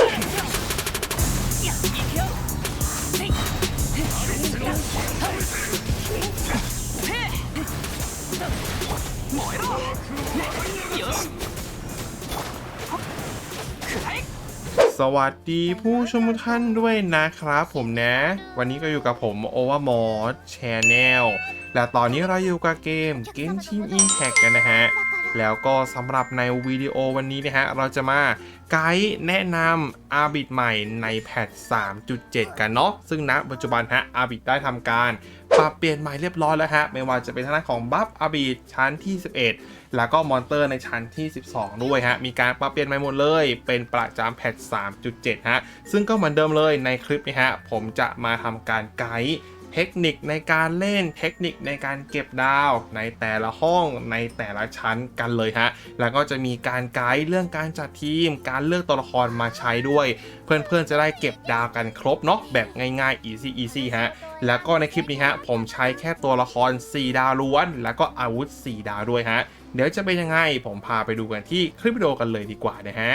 สวัสดีผู้ชมทุกท่านด้วยนะครับผมนะ วันนี้ก็อยู่กับผม Overmod Channel และตอนนี้เราอยู่กับเกม Genshin Impact กันนะฮะ แล้วก็สำหรับในวิดีโอวันนี้นะฮะ เราจะมาไกด์แนะนำอาบิดใหม่ในแพท 3.7 กันเนาะ ซึ่งณปัจจุบันฮะอาบิดได้ทำการปรับเปลี่ยนใหม่เรียบร้อยแล้วฮะ ไม่ว่าจะเป็นทางด้านของบัฟอาบิดชั้นที่ 11 แล้วก็มอนเตอร์ในชั้นที่ 12 ด้วยฮะ มีการปรับเปลี่ยนใหม่หมดเลย เป็นประจำแพท 3.7 ฮะ ซึ่งก็เหมือนเดิมเลยในคลิปนี้ฮะ ผมจะมาทำการไกด์ เทคนิคในการเล่นเทคนิคในการเก็บดาวในแต่ละห้องในแต่ละชั้นกันเลยฮะ แล้วก็จะมีการไกด์เรื่องการจัดทีม การเลือกตัวละครมาใช้ด้วย เพื่อนๆจะได้เก็บดาวกันครบเนาะแบบง่ายๆ easy easy ฮะ แล้วก็ในคลิปนี้ฮะ ผมใช้แค่ตัวละคร 4 ดาวล้วน แล้วก็อาวุธ 4 ดาวด้วยฮะ เดี๋ยวจะเป็นยังไงผมพาไปดูกันที่คลิปวิดีโอกันเลยดีกว่านะฮะ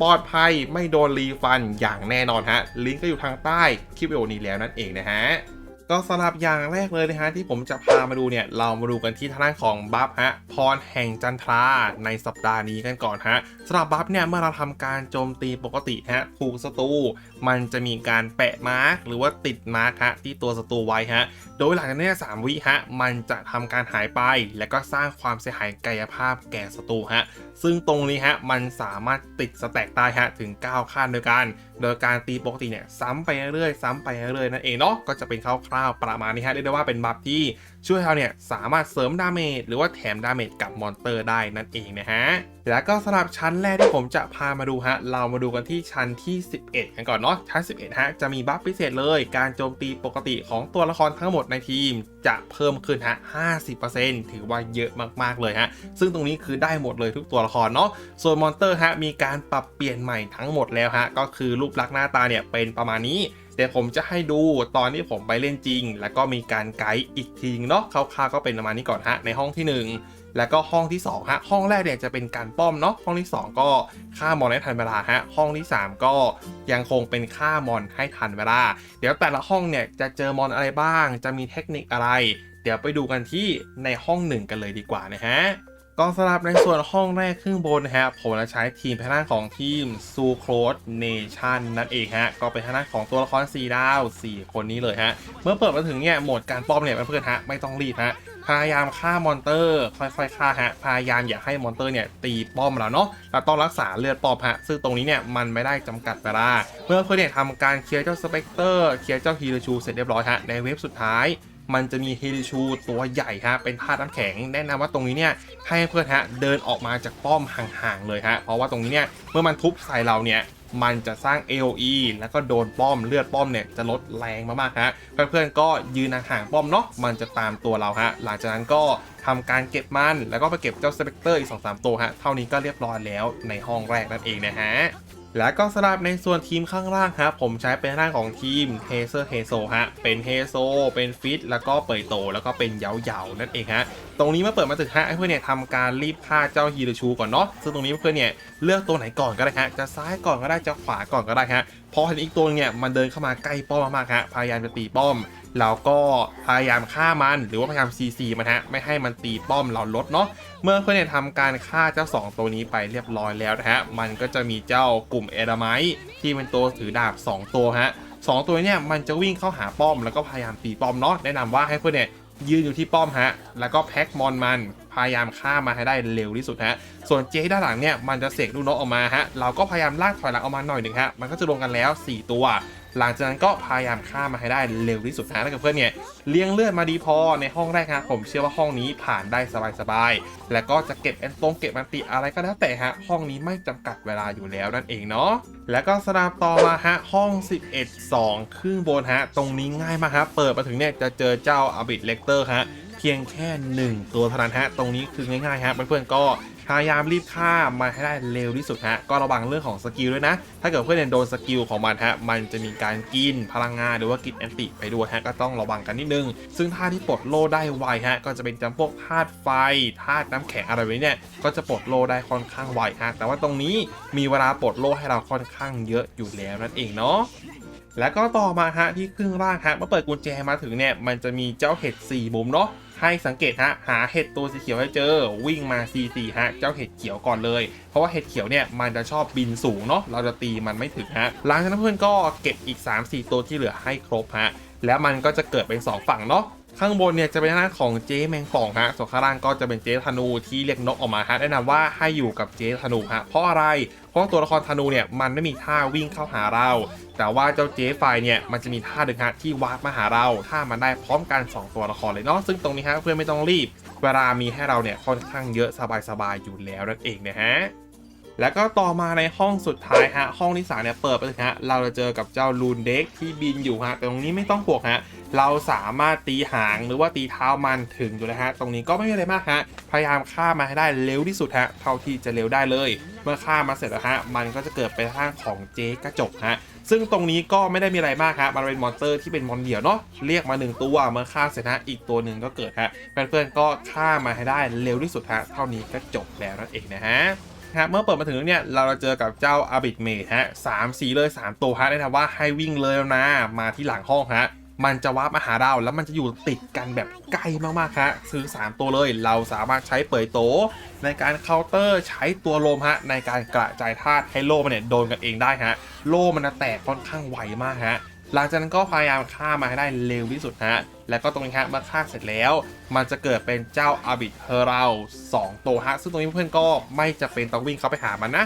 ปลอดภัยไม่โดนรีฟันอย่างแน่นอนฮะ ลิงก์ก็อยู่ทางใต้คลิปวิดีโอนี้แล้วนั่นเองนะฮะก็สำหรับอย่างแรกเลยนะฮะที่ผมจะพามาดูเนี่ย เรามาดูกันที่ทางด้านของบัฟฮะพรแห่งจันทราในสัปดาห์นี้กันก่อนฮะสำหรับบัฟเนี่ยเมื่อเราทำการโจมตีปกติฮะถูกศัตรู มันจะมีการแปะมาร์กหรือว่าติดมาร์กฮะที่ตัวศัตรูไว้ฮะ โดยหลังจากนี้สามวิฮะมันจะทำการหายไป แล้วก็สร้างความเสียหายกายภาพแก่ศัตรูฮะ ซึ่งตรงนี้ฮะมันสามารถติดสแต็กได้ฮะถึง 9 ขั้นด้วยกันโดยการตีปกติเนี่ยซ้ำไปเรื่อยๆซ้ำไปเรื่อยๆนั่นเองเนาะก็จะเป็นคร่าวๆประมาณนี้ฮะเรียกได้ว่าเป็นบัฟที่ช่วยเราเนี่ยสามารถเสริมดาเมจหรือว่าแถมดาเมจกับมอนเตอร์ได้นั่นเองนะฮะแล้วก็สำหรับชั้นแรกที่ผมจะพามาดูฮะ เรามาดูกันที่ชั้นที่ 11 กันก่อนเนาะ ชั้น 11 ฮะ จะมีบัฟพิเศษเลย การโจมตีปกติของตัวละครทั้งหมดในทีมจะเพิ่มขึ้นฮะ 50%ถือว่าเยอะมากๆเลยฮะ ซึ่งตรงนี้คือได้หมดเลยทุกตัวละครเนาะ ส่วนมอนเตอร์ฮะ มีการปรับเปลี่ยนใหม่ทั้งหมดแล้วฮะ ก็คือรูปลักษณ์หน้าตาเนี่ยเป็นประมาณนี้เดี๋ยวผมจะให้ดูตอนที่ผมไปเล่นจริง แล้วก็มีการไกด์อีกทีเนาะคร่าวๆก็เป็นประมาณนี้ก่อนฮะในห้องที่ 1 แล้วก็ห้องที่2ฮะห้องแรกเนี่ยจะเป็นการป้อมเนาะห้องที่ 2 ก็ฆ่ามอนให้ทันเวลาฮะห้องที่ 3 ก็ยังคงเป็นฆ่ามอนให้ทันเวลา เดี๋ยวแต่ละห้องเนี่ยจะเจอมอนอะไรบ้าง จะมีเทคนิคอะไร เดี๋ยวไปดูกันที่ในห้องหนึ่งกันเลยดีกว่านะฮะก็สำหรับในส่วนห้องแรกครึ่งบนนะฮะผมจะใช้ทีมทางด้านของทีมซูโครสเนชั่นนั่นเองฮะ ก็เป็นทางด้านของตัวละคร4ดาว 4 คนนี้เลยฮะ เมื่อเปิดมาถึงเนี่ยโหมดการป้อมเนี่ยเพื่อนๆฮะ ไม่ต้องรีบฮะ พยายามฆ่ามอนเตอร์ ค่อยๆฆ่าฮะพยายามอย่าให้มอนเตอร์เนี่ยตีป้อมเราเนาะเราต้องรักษาเลือดป้อมฮะซึ่งตรงนี้เนี่ยมันไม่ได้จำกัดเวลาเมื่อเพื่อนเนี่ยทำการเคลียร์เจ้าสเปกเตอร์เคลียร์เจ้าฮีโรชูเสร็จเรียบร้อยฮะในเวฟสุดท้ายมันจะมีเฮลิชูตัวใหญ่ฮะเป็นธาตุน้ำแข็งแนะนำว่าตรงนี้เนี่ยให้เพื่อนฮะเดินออกมาจากป้อมห่างๆเลยฮะเพราะว่าตรงนี้เนี่ยเมื่อมันทุบใส่เราเนี่ย มันจะสร้าง AOE แล้วก็โดนป้อมเลือดป้อมเนี่ยจะลดแรงมากๆฮะเพื่อนๆก็ยืนห่างป้อมเนาะมันจะตามตัวเราฮะหลังจากนั้นก็ทำการเก็บมันแล้วก็ไปเก็บเจ้าสเปกเตอร์อีก 2-3 ตัวฮะเท่านี้ก็เรียบร้อยแล้วในห้องแรกนั่นเองนะฮะ แล้วก็สำหรับในส่วนทีมข้างล่างครับผมใช้เป็นหน้าของทีมเฮเซอร์เฮโซฮะเป็นเฮโซเป็นฟิตแล้วก็เปิดโต แล้วก็เป็นเยาเยาๆนั่นเองฮะตรงนี้เมื่อเปิดมาถึงฮะให้เพื่อนเนี่ยทำการรีบฆ่าเจ้าฮีโรชูก่อนเนาะซึ่งตรงนี้เพื่อนเนี่ยเลือกตัวไหนก่อนก็ได้ฮะจะซ้ายก่อนก็ได้จะขวาก่อนก็ได้ฮะ พอเห็นอีกตัวเนี่ยมันเดินเข้ามาใกล้ป้อมมากฮะพยายามจะตีป้อมแล้วก็พยายามฆ่ามันหรือว่าพยายามซีซีมันฮะไม่ให้มันตีป้อมเราลดเนาะเมื่อเพื่อนเนี่ยทำการฆ่าเจ้า 2 ตัวนี้ไปเรียบร้อยแล้วนะฮะมันก็จะมีเจ้ากลุ่มเอดามายที่เป็นตัวถือดาบ 2 ตัวฮะสองตัวเนี่ยมันจะวิ่งเข้าหาป้อมแล้วก็พยายามตีป้อมเนาะแนะนำว่าให้เพื่อนเนี่ย ยืนอยู่ที่ป้อมฮะ แล้วก็แพ็กมอนมัน พยายามฆ่ามาให้ได้เร็วที่สุดฮะ ส่วนเจด้านหลังเนี่ย มันจะเสกลูกนกออกมาฮะ เราก็พยายามลากถอยหลังออกมาหน่อยหนึ่งฮะ มันก็จะรวมกันแล้ว 4 ตัว หลังจากนั้นก็พยายามฆ่ามาให้ได้เร็วที่สุดนะถ้าเกิดเพื่อนเนี่ยเลี้ยงเลือดมาดีพอในห้องแรกฮะผมเชื่อว่าห้องนี้ผ่านได้สบายๆ แล้วก็จะเก็บแอนตรงเก็บมันติอะไรก็แล้วแต่ฮะ ห้องนี้ไม่จำกัดเวลาอยู่แล้วนั่นเองเนาะ แล้วก็สลับต่อมาฮะห้อง 11 2 ครึ่งบนฮะ ตรงนี้ง่ายมากครับเปิดมาถึงเนี่ยจะเจอเจ้าอาบิดเลกเตอร์ฮะ เพียงแค่ 1 ตัวเท่านั้นฮะ ตรงนี้คือง่ายๆฮะเพื่อนๆก็ พยายามรีบฆ่ามันให้ได้เร็วที่สุดฮะ ก็ระวังเรื่องของสกิลด้วยนะ ถ้าเกิดเพื่อนโดนสกิลของมันฮะ มันจะมีการกินพลังงานหรือว่ากินแอนติไปด้วยฮะ ก็ต้องระวังกันนิดนึง ซึ่งท่าที่ปลดโล่ได้ไวฮะ ก็จะเป็นจำพวกธาตุไฟ ธาตุน้ำแข็งอะไรแบบนี้เนี่ย ก็จะปลดโล่ได้ค่อนข้างไวฮะ แต่ว่าตรงนี้มีเวลาปลดโล่ให้เราค่อนข้างเยอะอยู่แล้วนั่นเองเนาะแล้วก็ต่อมาฮะที่ครึ่งล่างฮะเมื่อเปิดกุญแจมาถึงเนี่ยมันจะมีเจ้าเห็ด4มุมเนาะ ให้สังเกตฮะหาเห็ดตัวสีเขียวให้เจอวิ่งมา C4 ฮะเจ้าเห็ดเขียวก่อนเลย เพราะว่าเห็ดเขียวเนี่ยมันจะชอบบินสูงเนาะเราจะตีมันไม่ถึงฮะหลังจากนั้นเพื่อนก็เก็บอีก 3-4 ตัวที่เหลือให้ครบฮะแล้วมันก็จะเกิดเป็น 2 ฝั่งเนาะ ข้างบนเนี่ยจะเป็นหน้าของเจ๊แมงป่องฮะส่วนข้างล่างก็จะเป็นเจ๊ธนูที่เรียกนกออกมาฮะแนะนำว่าให้อยู่กับเจ๊ธนูฮะเพราะอะไรเพราะตัวละครธนูเนี่ยมันไม่มีท่าวิ่งเข้าหาเรา แต่ว่าเจ้าเจ๊ไฟเนี่ยมันจะมีท่าดึงฮะที่วาร์ปมาหาเรา ถ้ามันได้พร้อมกัน 2 ตัวละครเลยเนาะซึ่งตรงนี้ฮะเพื่อนไม่ต้องรีบ เวลามีให้เราเนี่ยค่อนข้างเยอะสบายๆอยู่แล้วนั่นเองนะฮะ แล้วก็ต่อมาในห้องสุดท้ายฮะห้องที่สามเนี่ยเปิดไปถึงฮะเราจะเจอกับเจ้าลูนเด็กที่บินอยู่ฮะแต่ตรงนี้ไม่ต้องห่วงฮะเราสามารถตีหางหรือว่าตีเท้ามันถึงอยู่แล้วฮะตรงนี้ก็ไม่มีอะไรมากฮะพยายามฆ่ามาให้ได้เร็วที่สุดฮะเท่าที่จะเร็วได้เลย เมื่อฆ่ามาเสร็จแล้วฮะมันก็จะเกิดไปทางของเจ๊กระจกฮะซึ่งตรงนี้ก็ไม่ได้มีอะไรมากฮะมันเป็นมอนเตอร์ที่เป็นมอนเดี่ยวเนาะ เรียกมาหนึ่งตัวเมื่อฆ่าเสร็จฮะอีกตัวหนึ่งก็เกิดฮะ เพื่อนๆก็ฆ่ามาให้ได้เร็วที่สุดฮะ เท่านี้ก็จบแล้วนั่นเองนะฮะ ครับเมื่อเปิดมาถึงเนี่ยเราจะเจอกับเจ้าอาบิดเมทฮะสามสีเลย 3 ตัวฮะแนะนำว่าให้วิ่งเลยนะมาที่หลังห้องฮะมันจะวาร์ปมาหาเราแล้วมันจะอยู่ติดกันแบบใกล้มากๆฮะซื้อ 3 ตัวเลยเราสามารถใช้เปิดโต ในการเคาน์เตอร์ใช้ตัวลมฮะในการกระจายธาตุให้โล่มันเนี่ยโดนกันเองได้ฮะโล่มันจะแตกค่อนข้างไวมากฮะ หลังจากนั้นก็พยายามฆ่ามาให้ได้เร็วที่สุดฮะ แล้วก็ตรงนี้ฮะเมื่อฆ่าเสร็จแล้ว มันจะเกิดเป็นเจ้าอาบิดเฮอเรา2ตัวฮะ ซึ่งตรงนี้เพื่อนก็ไม่จะเป็นต้องวิ่งเข้าไปหามันนะ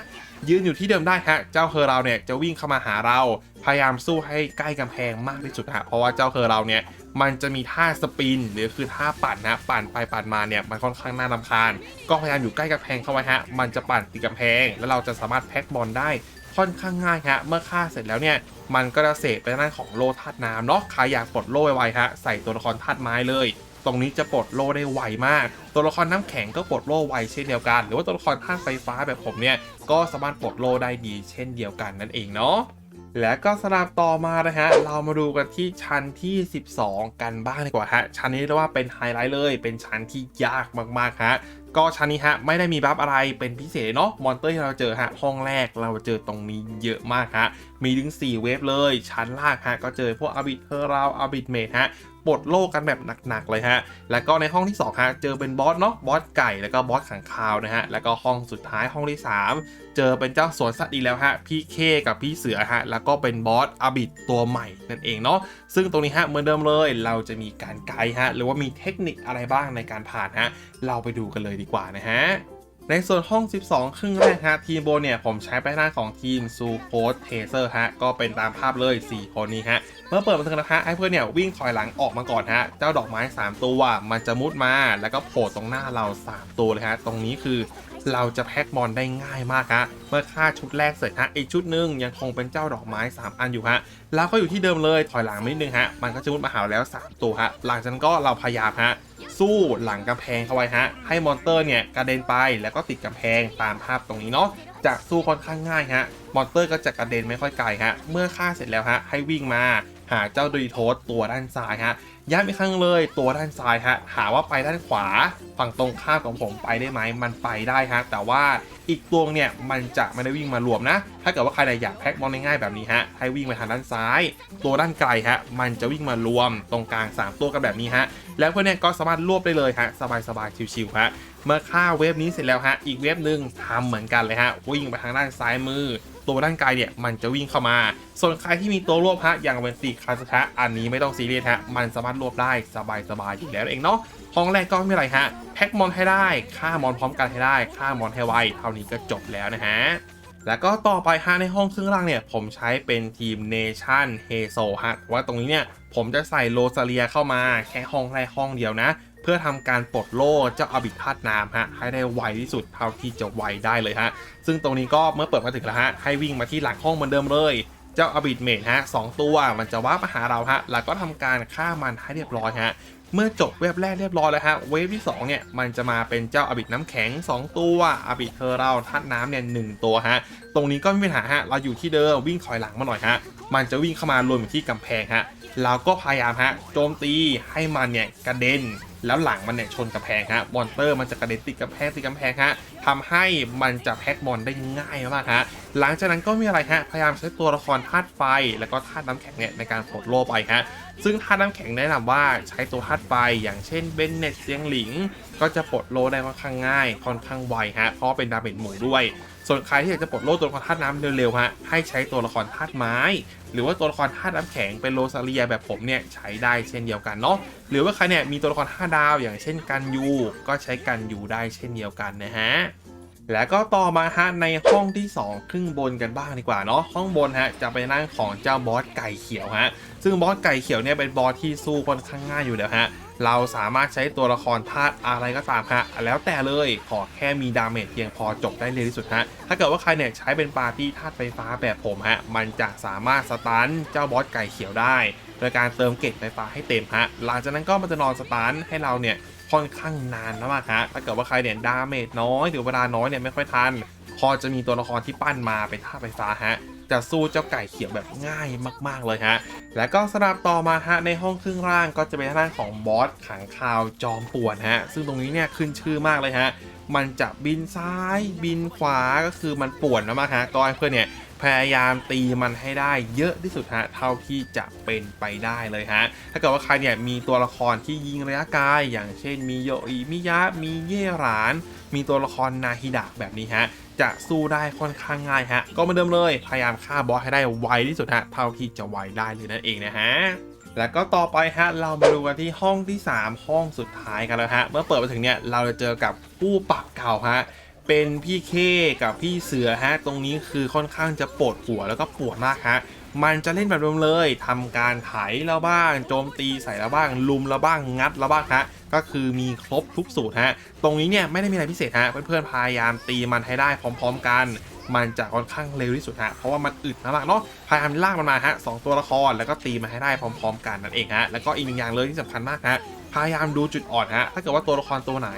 ยืนอยู่ที่เดิมได้ฮะ เจ้าเฮราเนี่ยจะวิ่งเข้ามาหาเรา พยายามสู้ให้ใกล้กำแพงมากที่สุดฮะ เพราะว่าเจ้าเฮราเนี่ยมันจะมีท่าสปินหรือคือท่าปั่นนะ ปั่นไปปั่นมาเนี่ยมันค่อนข้างน่ารำคาญ ก็พยายามอยู่ใกล้กำแพงเข้าไว้ฮะ มันจะปั่นติดกำแพง แล้วเราจะสามารถแพ็กบอลได้ ค่อนข้างง่ายฮะเมื่อฆ่าเสร็จแล้วเนี่ยมันก็จะเสกไปด้านของโลธาตุน้ำเนาะใครอยากปลดโล่ไวๆฮะใส่ตัวละครธาตุไม้เลย ตรงนี้จะปลดโล่ได้ไวมาก ตัวละครน้ำแข็งก็ปลดโล่ไวเช่นเดียวกัน หรือว่าตัวละครธาตุไฟฟ้าแบบผมเนี่ยก็สามารถปลดโล่ได้ดีเช่นเดียวกันนั่นเองเนาะ และก็สลับต่อมานะฮะ เรามาดูกันที่ชั้นที่ 12 กันบ้างดีกว่าฮะ ชั้นนี้เรียกว่าเป็นไฮไลท์เลย เป็นชั้นที่ยากมากๆฮะก็ชั้นนี้ฮะไม่ได้มีบัฟอะไรเป็นพิเศษเนาะมอนเตอร์ที่เราเจอฮะห้องแรกเราเจอตรงนี้เยอะมากฮะมีถึง 4 เวฟเลย ชั้นล่างฮะก็เจอพวกอาบิทเทอร์ราอาบิทเมทฮะ ปลดโลกกันแบบหนักๆเลยฮะ แล้วก็ในห้องที่2ฮะเจอเป็นบอสเนาะบอสไก่แล้วก็บอสขังคาวนะฮะแล้วก็ห้องสุดท้ายห้องที่ 3 เจอเป็นเจ้าสวนสัตว์อีกแล้วฮะพี่เคกับพี่เสือฮะแล้วก็เป็นบอสอาบิดตัวใหม่นั่นเองเนาะซึ่งตรงนี้ฮะเหมือนเดิมเลยเราจะมีการไกด์ฮะหรือว่ามีเทคนิคอะไรบ้างในการผ่านฮะเราไปดูกันเลยดีกว่านะฮะ ในส่วนห้อง 12 ครึ่งแรกฮะ ทีมโบนเนี่ย ผมใช้ไปหน้าของทีมซูโคสเทเซอร์ฮะ ก็เป็นตามภาพเลย 4 คนนี้ฮะ เมื่อเปิดมาถึงนะฮะไอ้เพื่อนเนี่ย วิ่งถอยหลังออกมาก่อนฮะ เจ้าดอกไม้ 3 ตัวมันจะมุดมา แล้วก็โผล่ตรงหน้าเรา 3 ตัวเลยฮะ ตรงนี้คือ เราจะแพ็กบอลได้ง่ายมากฮะเมื่อฆ่าชุดแรกเสร็จฮะอีกชุดหนึ่งยังคงเป็นเจ้าดอกไม้ 3 อันอยู่ฮะแล้วก็อยู่ที่เดิมเลยถอยหลังนิดนึงฮะมันก็จะมุดมาหาแล้ว 3 ตัวฮะหลังจากนั้นก็เราพยายามฮะสู้หลังกำแพงเข้าไว้ฮะให้มอนเตอร์เนี่ยกระเด็นไปแล้วก็ติดกำแพงตามภาพตรงนี้เนาะจะสู้ค่อนข้างง่ายฮะมอนเตอร์ก็จะกระเด็นไม่ค่อยไกลฮะเมื่อฆ่าเสร็จแล้วฮะให้วิ่งมาหาเจ้าดริโทสตัวด้านซ้ายฮะ ย้ำอีกครั้งเลยตัวด้านซ้ายฮะหาว่าไปด้านขวาฝั่งตรงข้ามของผมไปได้ไหมมันไปได้ฮะแต่ว่าอีกตัวเนี่ยมันจะไม่ได้วิ่งมารวมนะ ถ้าเกิดว่าใครอยากแพ็กบอลง่ายๆแบบนี้ฮะให้วิ่งไปทางด้านซ้าย ตัวด้านไกลฮะมันจะวิ่งมารวมตรงกลาง 3 ตัวกันแบบนี้ฮะแล้วเพื่อนเนี่ยก็สามารถรวบได้เลยฮะสบายๆชิวๆฮะเมื่อฆ่าเวฟนี้เสร็จแล้วฮะอีกเวฟหนึ่งทำเหมือนกันเลยฮะวิ่งไปทางด้านซ้ายมือ ตัวด้านไกลเนี่ยมันจะวิ่งเข้ามา ส่วนใครที่มีตัวรวบฮะอย่างเวนซีคาสทะอันนี้ไม่ต้องซีเรียสฮะมันสามารถรวบได้สบายๆอยู่แล้วเองเนาะห้องแรกก็ไม่ไรฮะแพ็กมอนให้ได้ฆ่ามอนพร้อมกันให้ได้ฆ่ามอนให้ไวเท่านี้ก็จบแล้วนะฮะแล้วก็ต่อไปฮะในห้องครึ่งล่างเนี่ย ผมใช้เป็นทีมเนชั่นเฮโซฮะว่าตรงนี้เนี่ย ผมจะใส่โรซาเลียเข้ามาแค่ห้องแรกห้องเดียวนะ เพื่อทำการปลดโล่เจ้าอบิธาตุน้ำฮะให้ได้ไวที่สุดเท่าที่จะไวได้เลยฮะซึ่งตรงนี้ก็เมื่อเปิดมาถึงแล้วฮะให้วิ่งมาที่หลังห้องเหมือนเดิมเลยเจ้าอบิดเมดฮะสองตัวมันจะว้ามาหาเราฮะแล้วก็ทำการฆ่ามันให้เรียบร้อยฮะเมื่อจบเวฟแรกเรียบร้อยแล้วฮะเวฟที่สองเนี่ยมันจะมาเป็นเจ้าอบิดน้ำแข็ง 2 ตัวอบิดเทอร์เราธาตุน้ำเนี่ยหนึ่งตัวฮะตรงนี้ก็ไม่มีปัญหาฮะเราอยู่ที่เดิมวิ่งถอยหลังมาหน่อยฮะมันจะวิ่งเข้ามารวมอยู่ที่กำแพงฮะ เราก็พยายามฮะโจมตีให้มันเนี่ยกระเด็นแล้วหลังมันเนี่ยชนกำแพงฮะมอนเตอร์มันจะกระเด็นติดกำแพงติดกำแพงฮะทำให้มันจะแพ็กมอนได้ง่ายมากฮะหลังจากนั้นก็มีอะไรฮะพยายามใช้ตัวละครธาตุไฟ แล้วก็ธาตุน้ำแข็งเนี่ยในการปลดโล่ไปฮะซึ่งธาตุน้ำแข็งแนะนำว่าใช้ตัวธาตุไฟ อย่างเช่นเบนเน็ตเซียงหลิง ก็จะปลดโล่ได้ค่อนข้างง่ายค่อนข้างไวฮะเพราะเป็นดาเมจหมู่ด้วย ส่วนใครที่อยากจะปลดโล่ตัวละครธาตุน้ำเร็วๆฮะให้ใช้ตัวละครธาตุไม้ หรือว่าตัวละครธาน้ำแข็งเป็นโรซาเลียแบบผมเนี่ยใช้ได้เช่นเดียวกันเนาะหรือว่าใครเนี่ยมีตัวละคร5ดาวอย่างเช่นกันยูก็ใช้กันยูได้เช่นเดียวกันนะฮะแล้วก็ต่อมาฮะในห้องที่ 2 ครึ่งบนกันบ้างดีกว่าเนาะห้องบนฮะจะเป็นนั่งของเจ้าบอสไก่เขียวฮะซึ่งบอสไก่เขียวเนี่ยเป็นบอสที่สู้ค่อนข้างง่ายอยู่แล้วฮะ เราสามารถใช้ตัวละครธาตุอะไรก็ตามฮะแล้วแต่เลยขอแค่มีดาเมจเพียงพอจบได้เร็วที่สุดฮะถ้าเกิดว่าใครเนี่ยใช้เป็นปาร์ตี้ธาตุไฟฟ้าแบบผมฮะมันจะสามารถสตันเจ้าบอสไก่เขียวได้ โดยการเติมเกตไฟฟ้าให้เต็มฮะหลังจากนั้นก็มันจะนอนสตันให้เราเนี่ยค่อนข้างนานมากฮะถ้าเกิดว่าใครเนี่ยดาเมจน้อยหรือเวลาน้อยเนี่ยไม่ค่อยทันพอจะมีตัวละครที่ปั้นมาเป็นท่าตุไฟฟ้าฮะ จะสู้เจ้าไก่เขียวแบบง่ายมาก ๆ เลยฮะ แล้วก็สลับต่อมาฮะในห้องครึ่งล่างก็จะเป็นทางด้านของบอสขังคาวจอมป่วนฮะ ซึ่งตรงนี้เนี่ยขึ้นชื่อมากเลยฮะ มันจะบินซ้ายบินขวาก็คือมันป่วนมากๆฮะก็ให้เพื่อนเนี่ยพยายามตีมันให้ได้เยอะที่สุดฮะเท่าที่จะเป็นไปได้เลยฮะ ถ้าเกิดว่าใครเนี่ยมีตัวละครที่ยิงระยะไกลอย่างเช่นมีโยอิมิยะมีเย่หราน มีตัวละครนาฮิดะแบบนี้ฮะ จะสู้ได้ค่อนข้างง่ายฮะ ก็เหมาเดิมเลย พยายามฆ่าบอสให้ได้ไวที่สุดฮะ เท่าที่จะไวได้เลยนั่นเองนะฮะแล้วก็ต่อไปฮะเรามาดูกันที่ห้องที่ 3 ห้องสุดท้ายกันแล้วฮะ เมื่อเปิดมาถึงเนี่ยเราจะเจอกับผู้ปรับเก่าฮะเป็นพี่เคกับพี่เสือฮะ ตรงนี้คือค่อนข้างจะปวดหัวแล้วก็ปวดมากฮะ มันจะเล่นแบบเดิมเลยทำการไถเราบ้าง โจมตีใส่เราบ้าง ลุมเราบ้าง งัดเราบ้างฮะ ก็คือมีครบทุกสูตรฮะ ตรงนี้เนี่ยไม่ได้มีอะไรพิเศษฮะ เพื่อนๆพยายามตีมันให้ได้พร้อม ๆ กันมันจะค่อนข้างเร็วที่สุดฮะ เพราะว่ามันอึดมากเนาะ พยายามลากมันมาฮะสองตัวละคร แล้วก็ตีมันให้ได้พร้อม ๆ กันนั่นเองฮะ แล้วก็อีกหนึ่งอย่างเลยที่สำคัญมากฮะ พยายามดูจุดอ่อนฮะ ถ้าเกิดว่าตัวละครตัวไหน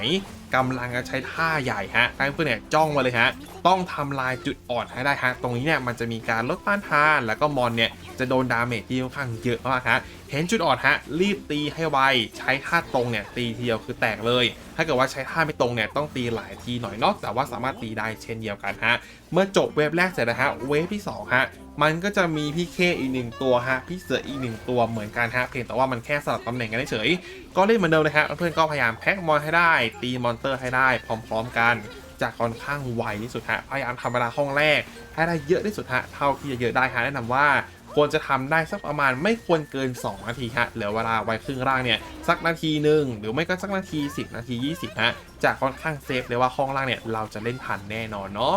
กำลังจะใช้ท่าใหญ่ฮะให้เพื่อนเนี่ยจ้องมาเลยฮะ ต้องทำลายจุดอ่อนให้ได้ฮะ ตรงนี้เนี่ยมันจะมีการลดต้านทาน แล้วก็มอนเนี่ยจะโดนดาเมจที่ค่อนข้างเยอะมากฮะ ห็นจุดอ่อนฮะ รีบตีให้ไว ใช้ท่าตรงเนี่ยตีทีเดียวคือแตกเลย ถ้าเกิดว่าใช้ท่าไม่ตรงเนี่ยต้องตีหลายทีหน่อยเนาะ แต่ว่าสามารถตีได้เช่นเดียวกันฮะ เมื่อจบเวฟแรกเสร็จนะฮะ เวฟที่สองฮะ มันก็จะมีพี่เคอีกหนึ่งตัวฮะ พี่เสืออีกหนึ่งตัวเหมือนกันฮะ เพียงแต่ว่ามันแค่สลับตำแหน่งกันเฉย ก็เล่นเหมือนเดิมเลยฮะ เพื่อนๆก็พยายามแพ็กมอนให้ได้ ตีมอนเตอร์ให้ได้ พร้อม ๆ กันจะค่อนข้างไวที่สุดฮะ พยายามทำเวลาห้องแรก ให้ได้เยอะที่สุดฮะ เท่าที่จะเยอะได้ฮะแนะนำว่า ควรจะทำได้สักประมาณไม่ควรเกิน 2 นาทีฮะเหลือเวลาไว้ครึ่งร่างเนี่ยสักนาทีหนึ่งหรือไม่ก็สักนาที 10 นาที 20ฮะจะค่อนข้างเซฟเลยว่าห้องล่างเนี่ยเราจะเล่นทันแน่นอนเนาะ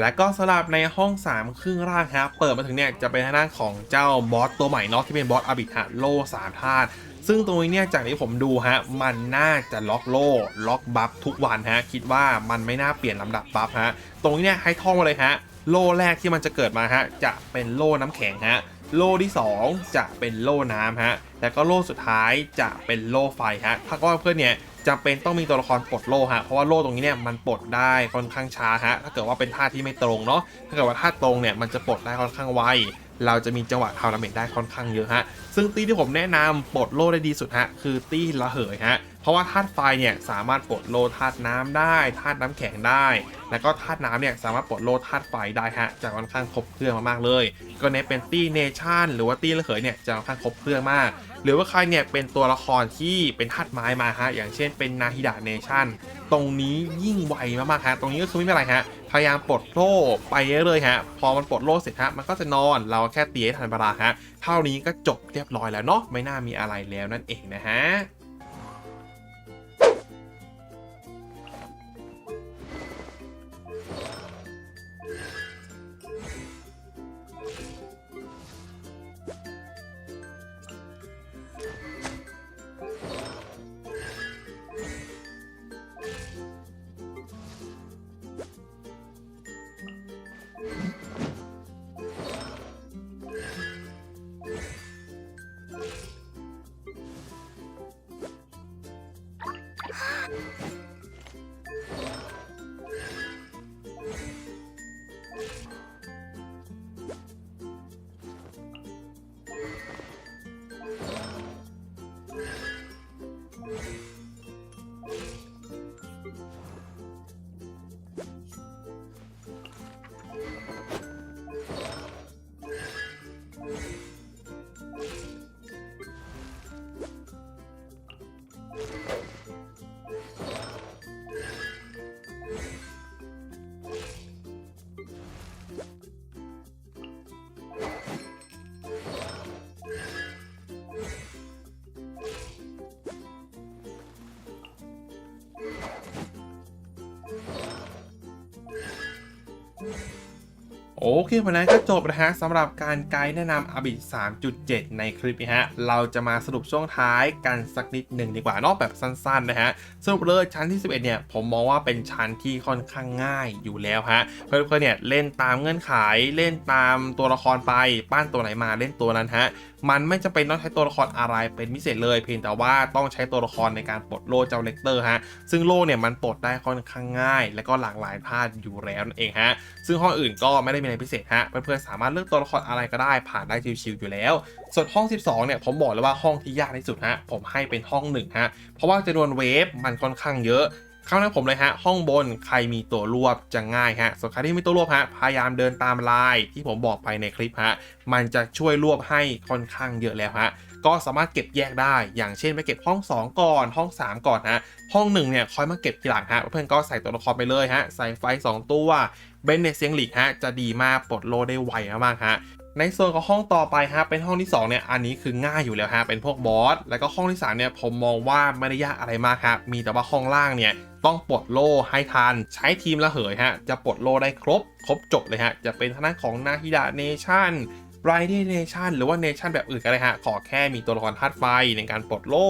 และก็สลับในห้อง 3 ครึ่งร่างครับเปิดมาถึงเนี่ยจะเป็นทางด้านของเจ้าบอสตัวใหม่เนาะที่เป็นบอสอาบิทฮะโล่สามธาตุซึ่งตรงนี้เนี่ยจากที่ผมดูฮะมันน่าจะล็อกโล่ล็อกบัฟทุกวันฮะคิดว่ามันไม่น่าเปลี่ยนลำดับบัฟฮะตรงนี้เนี่ยให้ท่องมาเลยฮะ โล่แรกที่มันจะเกิดมาฮะจะเป็นโล่น้ำแข็งฮะโล่ที่ 2 จะเป็นโล่น้ำฮะแล้วก็โล่สุดท้ายจะเป็นโล่ไฟฮะถ้าก็เพื่อนเนี่ยจำเป็นต้องมีตัวละครปลดโล่ฮะเพราะว่าโล่ตรงนี้เนี่ยมันปลดได้ค่อนข้างช้าฮะถ้าเกิดว่าเป็นท่าที่ไม่ตรงเนาะถ้าเกิดว่าท่าตรงเนี่ยมันจะปลดได้ค่อนข้างไวเราจะมีจังหวะทำดาเมจได้ค่อนข้างเยอะฮะ ซึ่งตีที่ผมแนะนำปลดโล่ได้ดีสุดฮะ คือตีระเหยฮะ ราะว่าธาตุไฟเนี่ยสามารถปลดโลธาตุน้ำได้ธาตุน้ำแข็งได้ แล้วก็ธาตุน้ำเนี่ยสามารถปลดโลธาตุไฟได้ฮะจะค่อนข้างครบเครื่องมากๆเลย ก็เน้นเป็นตี้เนชั่นหรือว่าตี้ระเหยเนี่ยจะค่อนข้างครบเครื่องมาก หรือว่าใครเนี่ยเป็นตัวละครที่เป็นธาตุไม้มาฮะอย่างเช่นเป็นนาฮิดะเนชั่นตรงนี้ยิ่งไวมากๆฮะตรงนี้ก็คือไม่เป็นไรฮะพยายามปลดโล่ไปเรื่อยๆฮะ พอมันปลดโล่เสร็จฮะ มันก็จะนอน เราแค่เตีให้ทันเวลาฮะ เท่านี้ก็จบเรียบร้อยแล้วเนาะ ไม่น่ามีอะไรแล้วนั่นเองนะฮะ โอเควันนั้นก็จบนะฮะสำหรับการไกด์แนะนำอบิ3.7 ในคลิปนี้ฮะ เราจะมาสรุปช่วงท้ายกันสักนิดหนึ่งดีกว่านอกแบบสั้นๆนะฮะ สรุปเลยชั้นที่ 11 เนี่ย ผมมองว่าเป็นชั้นที่ค่อนข้างง่ายอยู่แล้วฮะ เพื่อนๆเนี่ยเล่นตามเงื่อนไขเล่นตามตัวละครไปป้านตัวไหนมาเล่นตัวนั้นฮะ มันไม่จำเป็นต้องใช้ตัวละครอะไรเป็นพิเศษเลย เพียงแต่ว่าต้องใช้ตัวละครในการปลดโล่เจ้าเลกเตอร์ฮะซึ่งโล่เนี่ยมันปลดได้ค่อนข้างง่าย และก็หลากหลายท่าอยู่แล้วนั่นเองฮะซึ่งห้องอื่นก็ไม่ได้มีอะไรพิเศษฮะเพื่อนๆสามารถเลือกตัวละครอะไรก็ได้ผ่านได้ชิวๆอยู่แล้ว ส่วนห้อง 12เนี่ยผมบอกเลยว่าห้องที่ยากที่สุดฮะผมให้เป็นห้องหนึ่งฮะเพราะว่าจำนวนเวฟมันค่อนข้างเยอะ เข้าหน้าผมเลยฮะ ห้องบนใครมีตัวรวบจะง่ายฮะส่วนใครที่ไม่ตัวรวบฮะพยายามเดินตามลายที่ผมบอกไปในคลิปฮะมันจะช่วยรวบให้ค่อนข้างเยอะแล้วฮะก็สามารถเก็บแยกได้ อย่างเช่นไปเก็บห้อง 2 ก่อน ห้อง 3 ก่อนฮะ ห้อง1เนี่ยคอยมาเก็บทีหลังฮะ เพื่อนก็ใส่ตัวละครไปเลยฮะ ใส่ไฟ 2 ตัว เบนเนเซียงหลีกฮะ จะดีมากปลดโลได้ไวมากๆฮะ ในส่วนของห้องต่อไปฮะเป็นห้องที่2เนี่ยอันนี้คือง่ายอยู่แล้วฮะเป็นพวกบอสแล้วก็ห้องที่3เนี่ยผมมองว่าไม่ได้ยากอะไรมากครับมีแต่ว่าห้องล่างเนี่ยต้องปลดโล่ให้ทันใช้ทีมละเหยฮะจะปลดโล่ได้ครบ ครบจบเลยฮะจะเป็นทางด้านของนาฮิดะเนชั่นไรเดเนชั่นหรือว่าเนชั่นแบบอื่นก็ได้ฮะขอแค่มีตัวละครธาตุไฟในการปลดโล่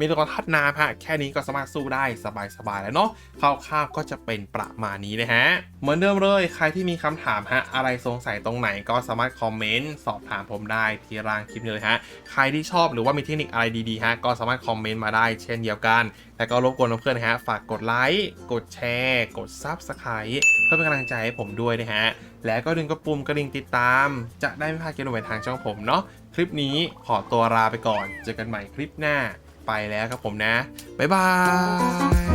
มีตัวละครธาตุน้ำฮะแค่นี้ก็สามารถสู้ได้สบายๆแล้วเนาะคร่าวๆก็จะเป็นประมาณนี้นะฮะ เหมือนเดิมเลยใครที่มีคำถามฮะอะไรสงสัยตรงไหนก็สามารถคอมเมนต์สอบถามผมได้ที่ล่างคลิปนี้เลยฮะใครที่ชอบหรือว่ามีเทคนิคอะไรดีๆฮะก็สามารถคอมเมนต์มาได้เช่นเดียวกันแล้วก็รบกวนเพื่อนๆนะฮะฝากกดไลค์กดแชร์ กด Subscribe เพื่อเป็นกำลังใจให้ผมด้วยนะฮะ แล้วก็ดึงกระปุ่มกระดิ่งติดตาม จะได้ไม่พลาดคลิปใหม่ทางช่องผมเนาะคลิปนี้ขอตัวลาไปก่อน เจอกันใหม่คลิปหน้า ไปแล้วครับผมนะ บ๊ายบาย